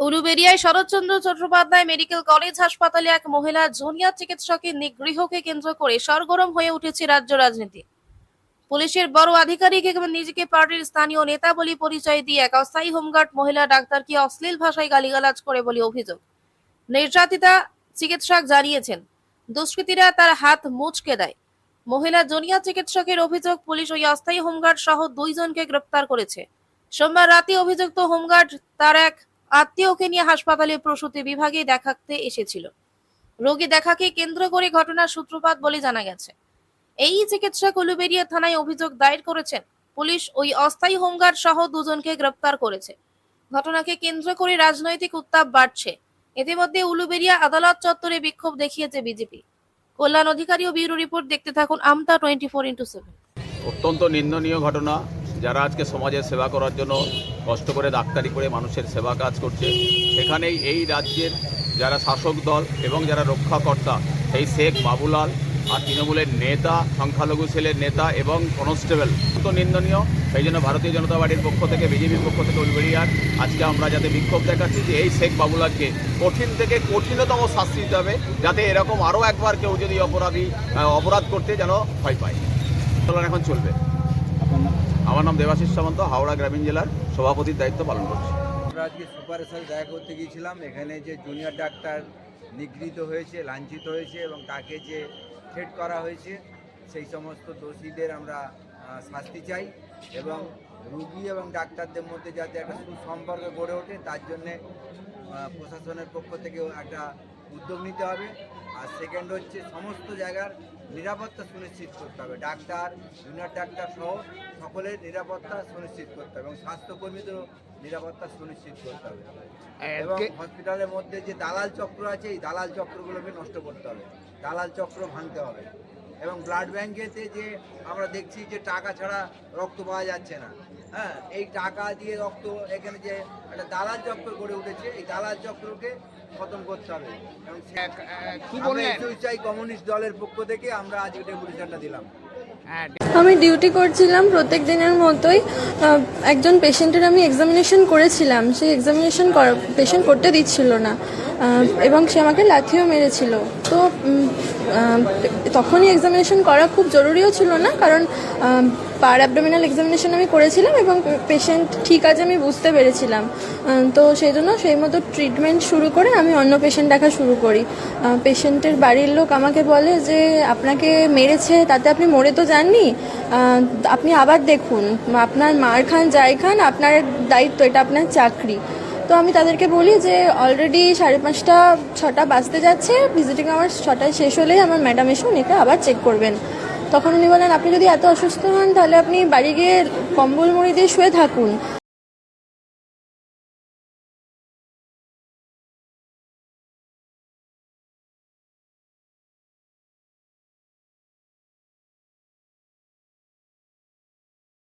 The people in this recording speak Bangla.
উলুবেরিয়ায় শরৎচন্দ্র চট্টোপাধ্যায় মেডিকেল কলেজ হাসপাতালে এক মহিলা জুনিয়র চিকিৎসকের নিগৃহকে কেন্দ্র করে সরগরম হয়ে উঠেছে রাজ্য রাজনীতি। পুলিশের বড় আধিকারিক এবং নিজেকে পার্টির স্থানীয় নেতা বলে পরিচয় দিয়ে এক অস্থায়ী হোমগার্ড মহিলা ডাক্তারকে অশ্লীল ভাষায় গালিগালাজ করে বলে অভিযোগ। নির্যাতিতা চিকিৎসক জানিয়েছেন, দুষ্কৃতীরা তার হাত মুচকে দেয়। মহিলা জুনিয়র চিকিৎসকের অভিযোগ, পুলিশ ওই অস্থায়ী হোমগার্ড সহ দুইজনকে গ্রেপ্তার করেছে। সোমবার রাতে অভিযুক্ত হোমগার্ড তার এক আত্মীয়কে নিয়ে হাসপাতালে প্রসূতি বিভাগে দেখাতে এসেছিল। রোগী দেখাকে কেন্দ্র করে ঘটনার সূত্রপাত বলে জানা গেছে। এই চিকিৎসক উলুবেরিয়া থানায় অভিযোগ দায়ের করেছেন। পুলিশ ওই অস্থায়ী হোমগার্ড সহ দুজনকে গ্রেপ্তার করেছে। ঘটনাকে কেন্দ্র করে রাজনৈতিক উত্তাপ বাড়ছে। ইতিমধ্যে উলুবেরিয়া আদালত চত্বরে বিক্ষোভ দেখিয়েছে বিজেপি। কল্যাণ অধিকারী ও ব্যুরো রিপোর্ট দেখতে থাকুন Amta twenty four into seven. অত্যন্ত নিন্দনীয় ঘটনা। যারা আজকে সমাজের সেবা করার জন্য কষ্ট করে ডাক্তারি করে মানুষের সেবা কাজ করছে। সেখানেই এই রাজ্যের যারা শাসক দল এবং যারা রক্ষাকর্তা, সেই শেখ বাবুলাল আর তৃণমূলের নেতা, সংখ্যালঘু ছেলের নেতা এবং কনস্টেবল অত্যন্ত নিন্দনীয়। সেই জন্য ভারতীয় জনতা পার্টির পক্ষ থেকে, বিজেপির পক্ষ থেকে উলবেড়িয়ার আজকে আমরা যাতে বিক্ষোভ দেখাচ্ছি যে এই শেখ বাবুলালকে কঠিন থেকে কঠিনতম শাস্তি দিতে হবে, যাতে এরকম আরও একবার কেউ যদি অপরাধী অপরাধ করতে যেন ভয় পায়। এখন চলবে। আমার নাম দেবাশিস সামন্ত, হাওড়া গ্রামীণ জেলার সভাপতির দায়িত্ব পালন করছি। আমরা আজকে সুপারের সাথে দেখা করতে গিয়েছিলাম। এখানে যে জুনিয়র ডাক্তার নিগৃহীত হয়েছে, লাঞ্ছিত হয়েছে এবং তাকে যে থ্রেট করা হয়েছে, সেই সমস্ত দোষীদের আমরা শাস্তি চাই এবং রুগী এবং ডাক্তারদের মধ্যে যাতে একটা সুসম্পর্ক গড়ে ওঠে, তার জন্যে প্রশাসনের পক্ষ থেকেও একটা উদ্যোগ নিতে হবে। আর সেকেন্ড হচ্ছে সমস্ত জায়গার নিরাপত্তা সুনিশ্চিত করতে হবে। ডাক্তার জুনিয়র ডাক্তার সহ সকলের নিরাপত্তা সুনিশ্চিত করতে হবে এবং স্বাস্থ্যকর্মীদেরও নিরাপত্তা সুনিশ্চিত করতে হবে। এবং হসপিটালের মধ্যে যে দালাল চক্র আছে এই দালাল চক্রগুলোকে নষ্ট করতে হবে। দালাল চক্র ভাঙতে হবে। এবং ব্লাড ব্যাংকেতে যে আমরা দেখছি যে টাকা ছাড়া রক্ত পাওয়া যাচ্ছে না। হ্যাঁ এই টাকা দিয়ে রক্ত এখানে যে একটা দালাল চক্র গড়ে উঠেছে এই দালাল চক্রকে খতম করতে হবে। এবং কি চাই কমিউনিস্ট দলের পক্ষ থেকে আমরা আজকে ডেপুটেশনটা দিলাম। আমি ডিউটি করছিলাম প্রত্যেক দিনের মতোই একজন পেশেন্টের আমি এক্সামিনেশন করেছিলাম। সেই এক্সামিনেশন পেশেন্ট করতে দিচ্ছিল না। এবং সে আমাকে লাথিও মেরেছিল। তো তখনই এক্সামিনেশন করা খুব জরুরিও ছিল না, কারণ পার অ্যাবডোমিনাল এক্সামিনেশন আমি করেছিলাম এবং পেশেন্ট ঠিক আছে আমি বুঝতে পেরেছিলাম। তো সেই জন্য সেই মতো ট্রিটমেন্ট শুরু করে আমি অন্য পেশেন্ট দেখা শুরু করি। পেশেন্টের বাড়ির লোক আমাকে বলে যে, আপনাকে মেরেছে, তাতে আপনি মরে তো যাননি। আপনি আবার দেখুন, আপনার মার খান যাই খান, আপনার দায়িত্ব, এটা আপনার চাকরি। তো আমি তাদেরকে বলি যে অলরেডি সাড়ে পাঁচটা, ছটা বাজতে যাচ্ছে। ভিজিটিং আমার ছটায় শেষ হলেই আমার ম্যাডাম এসে উনিকে আবার চেক করবেন। তখন উনি বলেন, আপনি যদি এত অসুস্থ হন, তাহলে আপনি বাড়ি গিয়ে কম্বল মুড়ি দিয়ে শুয়ে থাকুন।